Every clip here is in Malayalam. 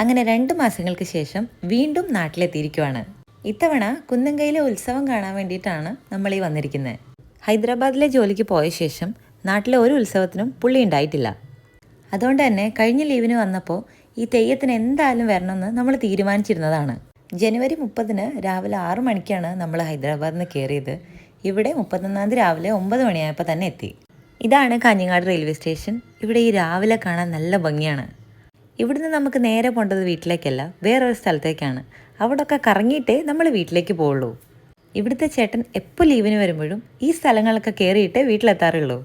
അങ്ങനെ രണ്ട് മാസങ്ങൾക്ക് ശേഷം വീണ്ടും നാട്ടിലെത്തിയിരിക്കുവാണ്. ഇത്തവണ കുന്നംകൈയിലെ ഉത്സവം കാണാൻ വേണ്ടിയിട്ടാണ് നമ്മൾ ഈ വന്നിരിക്കുന്നത് ഹൈദരാബാദിലെ ജോലിക്ക് പോയ ശേഷം നാട്ടിലെ ഒരു ഉത്സവത്തിനും പുള്ളി ഉണ്ടായിട്ടില്ല. അതുകൊണ്ട് തന്നെ കഴിഞ്ഞ ലീവിന് വന്നപ്പോൾ ഈ തെയ്യത്തിന് എന്തായാലും വരണമെന്ന് നമ്മൾ തീരുമാനിച്ചിരുന്നതാണ്. ജനുവരി മുപ്പതിന് രാവിലെ ആറു മണിക്കാണ് നമ്മൾ ഹൈദരാബാദിൽ നിന്ന് കയറിയത്. ഇവിടെ മുപ്പത്തൊന്നാം തീയതി രാവിലെ ഒമ്പത് മണിയായപ്പോൾ തന്നെ എത്തി. ഇതാണ് കാഞ്ഞങ്ങാട് റെയിൽവേ സ്റ്റേഷൻ. ഇവിടെ ഈ രാവിലെ കാണാൻ നല്ല ഭംഗിയാണ്. ഇവിടുന്ന് നമുക്ക് നേരെ പോകേണ്ടത് വീട്ടിലേക്കല്ല വേറൊരു സ്ഥലത്തേക്കാണ്. അവിടെയൊക്കെ കറങ്ങിയിട്ടേ നമ്മൾ വീട്ടിലേക്ക് പോവുള്ളൂ. ഇവിടുത്തെ ചേട്ടൻ എപ്പോൾ ലീവിന് വരുമ്പോഴും ഈ സ്ഥലങ്ങളൊക്കെ കയറിയിട്ടേ വീട്ടിലെത്താറുള്ളൂ.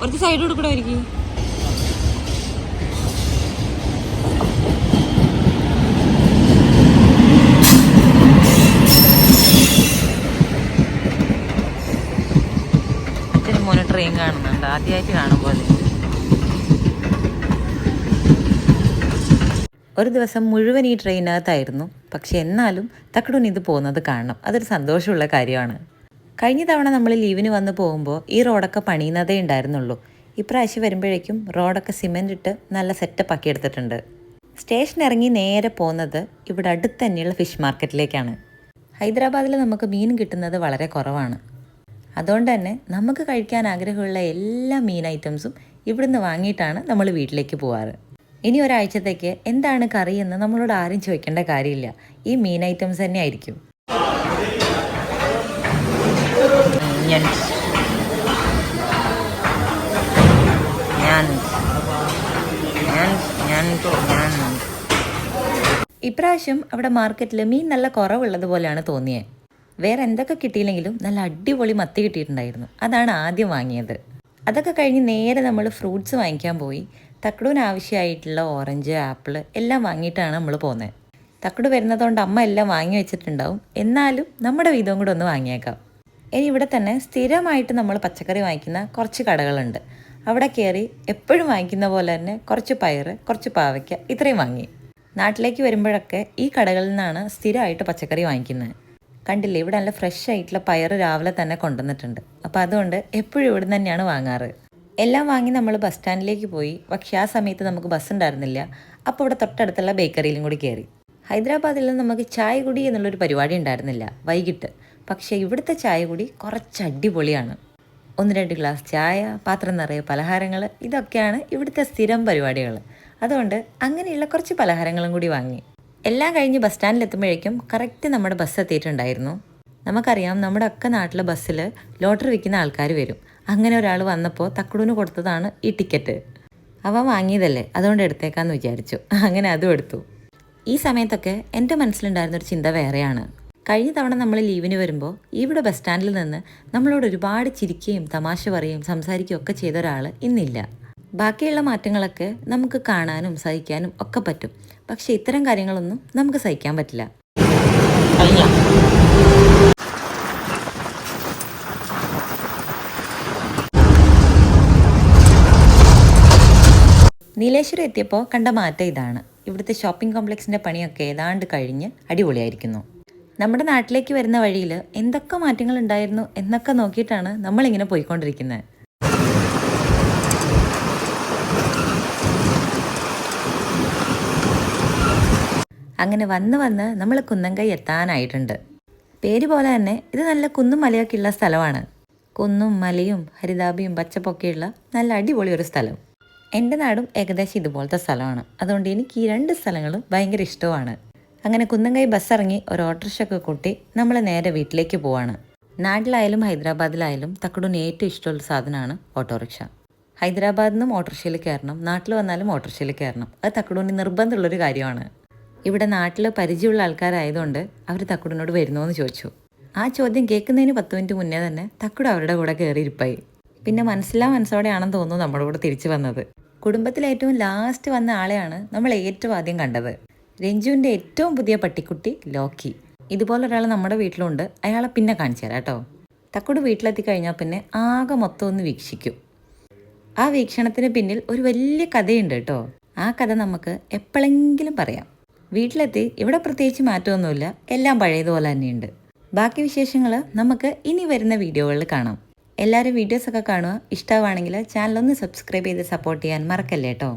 കുറച്ച് സൈഡ് കൊടുക്കണമായിരിക്കും ട്രെയിൻ കാണുന്നുണ്ട്. ആദ്യമായിട്ട് കാണുമ്പോൾ ഒരു ദിവസം മുഴുവൻ ഈ ട്രെയിനകത്തായിരുന്നു. പക്ഷെ എന്നാലും തക്കടൂൻ ഇത് പോകുന്നത് കാണണം. അതൊരു സന്തോഷമുള്ള കാര്യമാണ്. കഴിഞ്ഞ തവണ നമ്മൾ ലീവിന് വന്ന് പോകുമ്പോൾ ഈ റോഡൊക്കെ പണിയുന്നതേ ഉണ്ടായിരുന്നുള്ളൂ. ഇപ്രാവശ്യം വരുമ്പോഴേക്കും റോഡൊക്കെ സിമെന്റ് ഇട്ട് നല്ല സെറ്റപ്പ് ആക്കി എടുത്തിട്ടുണ്ട്. സ്റ്റേഷൻ ഇറങ്ങി നേരെ പോകുന്നത് ഇവിടെ അടുത്ത് തന്നെയുള്ള ഫിഷ് മാർക്കറ്റിലേക്കാണ്. ഹൈദരാബാദിൽ നമുക്ക് മീൻ കിട്ടുന്നത് വളരെ കുറവാണ്. അതുകൊണ്ട് തന്നെ നമുക്ക് കഴിക്കാൻ ആഗ്രഹമുള്ള എല്ലാ മീൻ ഐറ്റംസും ഇവിടുന്ന് വാങ്ങിയിട്ടാണ് നമ്മൾ വീട്ടിലേക്ക് പോവാറ്. ഇനി ഒരാഴ്ചത്തേക്ക് എന്താണ് കറി എന്ന് നമ്മളോട് ആരും ചോദിക്കേണ്ട കാര്യമില്ല. ഈ മീൻ ഐറ്റംസ് തന്നെ ആയിരിക്കും. ഇപ്രാവശ്യം അവിടെ മാർക്കറ്റിൽ മീൻ നല്ല കുറവുള്ളത് പോലെയാണ് തോന്നിയത് വേറെ എന്തൊക്കെ കിട്ടിയില്ലെങ്കിലും നല്ല അടിപൊളി മത്തി കിട്ടിയിട്ടുണ്ടായിരുന്നു. അതാണ് ആദ്യം വാങ്ങിയത്. അതൊക്കെ കഴിഞ്ഞ് നേരെ നമ്മൾ ഫ്രൂട്ട്സ് വാങ്ങിക്കാൻ പോയി. തക്കടൂന് ആവശ്യമായിട്ടുള്ള ഓറഞ്ച് ആപ്പിൾ എല്ലാം വാങ്ങിയിട്ടാണ് നമ്മൾ പോകുന്നത് തക്കട് വരുന്നതുകൊണ്ട് അമ്മ എല്ലാം വാങ്ങി വെച്ചിട്ടുണ്ടാവും. എന്നാലും നമ്മുടെ വീതവും കൂടെ ഒന്ന് വാങ്ങിയേക്കാം. ഇനി ഇവിടെ തന്നെ സ്ഥിരമായിട്ട് നമ്മൾ പച്ചക്കറി വാങ്ങിക്കുന്ന കുറച്ച് കടകളുണ്ട്. അവിടെ കയറി എപ്പോഴും വാങ്ങിക്കുന്ന പോലെ തന്നെ കുറച്ച് പയറ് കുറച്ച് പാവയ്ക്ക ഇത്രയും വാങ്ങി. നാട്ടിലേക്ക് വരുമ്പോഴൊക്കെ ഈ കടകളിൽ നിന്നാണ് സ്ഥിരമായിട്ട് പച്ചക്കറി വാങ്ങിക്കുന്നത് കണ്ടില്ലേ ഇവിടെ നല്ല ഫ്രഷ് ആയിട്ടുള്ള പയറ് രാവിലെ തന്നെ കൊണ്ടുവന്നിട്ടുണ്ട്. അപ്പോൾ അതുകൊണ്ട് എപ്പോഴും ഇവിടെ തന്നെയാണ് വാങ്ങാറ്. എല്ലാം വാങ്ങി നമ്മൾ ബസ് സ്റ്റാൻഡിലേക്ക് പോയി പക്ഷേ ആ സമയത്ത് നമുക്ക് ബസ് ഉണ്ടായിരുന്നില്ല. അപ്പോൾ ഇവിടെ തൊട്ടടുത്തുള്ള ബേക്കറിയിലും കൂടി കയറി ഹൈദരാബാദിൽ നമുക്ക് ചായ കുടി എന്നുള്ളൊരു പരിപാടി ഉണ്ടായിരുന്നില്ല വൈകിട്ട്. പക്ഷേ ഇവിടുത്തെ ചായ കുടി കുറച്ച് അടിപൊളിയാണ്. ഒന്ന് രണ്ട് ഗ്ലാസ് ചായ പാത്രം നിറയെ പലഹാരങ്ങൾ ഇതൊക്കെയാണ് ഇവിടുത്തെ സ്ഥിരം പരിപാടികൾ അതുകൊണ്ട് അങ്ങനെയുള്ള കുറച്ച് പലഹാരങ്ങളും കൂടി വാങ്ങി. എല്ലാം കഴിഞ്ഞ് ബസ് സ്റ്റാൻഡിൽ എത്തുമ്പോഴേക്കും കറക്റ്റ് നമ്മുടെ ബസ് എത്തിയിട്ടുണ്ടായിരുന്നു. നമുക്കറിയാം നമ്മുടെ ഒക്കെ നാട്ടിലെ ബസ്സിൽ ലോട്ടറി വിൽക്കുന്ന ആൾക്കാർ വരും. അങ്ങനെ ഒരാൾ വന്നപ്പോൾ തക്കുടൂന് കൊടുത്തതാണ് ഈ ടിക്കറ്റ് അവൻ വാങ്ങിയതല്ലേ? അതുകൊണ്ട് എടുത്തേക്കാന്ന് വിചാരിച്ചു. അങ്ങനെ അതും എടുത്തു. ഈ സമയത്തൊക്കെ എന്റെ മനസ്സിലുണ്ടായിരുന്ന ഒരു ചിന്ത വേറെയാണ്. കഴിഞ്ഞ തവണ നമ്മൾ ലീവിന് വരുമ്പോൾ ഇവിടെ ബസ് സ്റ്റാൻഡിൽ നിന്ന് നമ്മളോട് ഒരുപാട് ചിരിക്കുകയും തമാശ പറയുകയും സംസാരിക്കുകയും ഒക്കെ ചെയ്ത ഒരാൾ ഇന്നില്ല. ബാക്കിയുള്ള മാറ്റങ്ങളൊക്കെ നമുക്ക് കാണാനും സഹിക്കാനും ഒക്കെ പറ്റും. പക്ഷേ ഇത്തരം കാര്യങ്ങളൊന്നും നമുക്ക് സഹിക്കാൻ പറ്റില്ല. നീലേശ്വരം എത്തിയപ്പോൾ കണ്ട മാറ്റം ഇതാണ്. ഇവിടുത്തെ ഷോപ്പിംഗ് കോംപ്ലക്സിന്റെ പണിയൊക്കെ ഏതാണ്ട് കഴിഞ്ഞ് അടിപൊളിയായിരിക്കുന്നു. നമ്മുടെ നാട്ടിലേക്ക് വരുന്ന വഴിയിൽ എന്തൊക്കെ മാറ്റങ്ങൾ ഉണ്ടായിരുന്നു എന്നൊക്കെ നോക്കിയിട്ടാണ് നമ്മളിങ്ങനെ പോയിക്കൊണ്ടിരിക്കുന്നത്. അങ്ങനെ വന്ന് വന്ന് നമ്മൾ കുന്നംകൈ എത്താനായിട്ടുണ്ട്. പേര് പോലെ തന്നെ ഇത് നല്ല കുന്നും മലയൊക്കെ ഉള്ള സ്ഥലമാണ്. കുന്നും മലയും ഹരിതാപിയും പച്ചപ്പൊക്കെയുള്ള നല്ല അടിപൊളി ഒരു സ്ഥലം. എന്റെ നാടും ഏകദേശം ഇതുപോലത്തെ സ്ഥലമാണ്. അതുകൊണ്ട് എനിക്ക് ഈ രണ്ട് സ്ഥലങ്ങളും ഭയങ്കര ഇഷ്ടമാണ്. അങ്ങനെ കുന്നംകൈ ബസ് ഇറങ്ങി ഒരു ഓട്ടോറിക്ഷ ഒക്കെ കൂട്ടി നമ്മൾ നേരെ വീട്ടിലേക്ക് പോവാണ്. നാട്ടിലായാലും ഹൈദരാബാദിലായാലും തക്കടൂന് ഏറ്റവും ഇഷ്ടമുള്ള സാധനമാണ് ഓട്ടോറിക്ഷ. ഹൈദരാബാദിൽ നിന്നും ഓട്ടോറിക്ഷയിൽ കയറണം. നാട്ടിൽ വന്നാലും ഓട്ടോറിക്ഷയിൽ കയറണം. അത് തക്കടൂന് നിർബന്ധമുള്ളൊരു കാര്യമാണ്. ഇവിടെ നാട്ടിൽ പരിചയമുള്ള ആൾക്കാരായതുകൊണ്ട് അവർ തക്കുടിനോട് വരുന്നോ എന്ന് ചോദിച്ചു. ആ ചോദ്യം കേൾക്കുന്നതിന് പത്ത് മിനിറ്റ് മുന്നേ തന്നെ തക്കുട അവരുടെ കൂടെ കയറിയിരിപ്പായി പിന്നെ മനസ്സിലാ മനസ്സോടെയാണെന്ന് തോന്നുന്നു നമ്മുടെ കൂടെ തിരിച്ചു വന്നത്. കുടുംബത്തിലെ ഏറ്റവും ലാസ്റ്റ് വന്ന ആളെയാണ് നമ്മൾ ഏറ്റവും ആദ്യം കണ്ടത്. രഞ്ജുവിന്റെ ഏറ്റവും പുതിയ പട്ടിക്കുട്ടി ലോക്കി. ഇതുപോലെ ഒരാൾ നമ്മുടെ വീട്ടിലുണ്ട്. അയാളെ പിന്നെ കാണിച്ചു തരാം കേട്ടോ. തക്കുട് വീട്ടിലെത്തി കഴിഞ്ഞാൽ പിന്നെ ആകെ മൊത്തം ഒന്ന് വീക്ഷിക്കും. ആ വീക്ഷണത്തിന് പിന്നിൽ ഒരു വലിയ കഥയുണ്ട് കേട്ടോ. ആ കഥ നമുക്ക് എപ്പോഴെങ്കിലും പറയാം. വീട്ടിലെത്തി ഇവിടെ പ്രത്യേകിച്ച് മാറ്റമൊന്നുമില്ല. എല്ലാം പഴയതുപോലെ തന്നെയുണ്ട്. ബാക്കി വിശേഷങ്ങൾ നമുക്ക് ഇനി വരുന്ന വീഡിയോകളിൽ കാണാം. എല്ലാവരും വീഡിയോസൊക്കെ കാണുക. ഇഷ്ടമാണെങ്കിൽ ചാനലൊന്ന് സബ്സ്ക്രൈബ് ചെയ്ത് സപ്പോർട്ട് ചെയ്യാൻ മറക്കല്ലേ കേട്ടോ?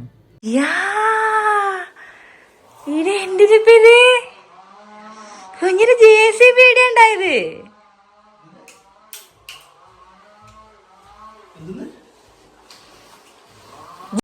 കുഞ്ഞിന് ജെ സി ബി ഉണ്ടായത്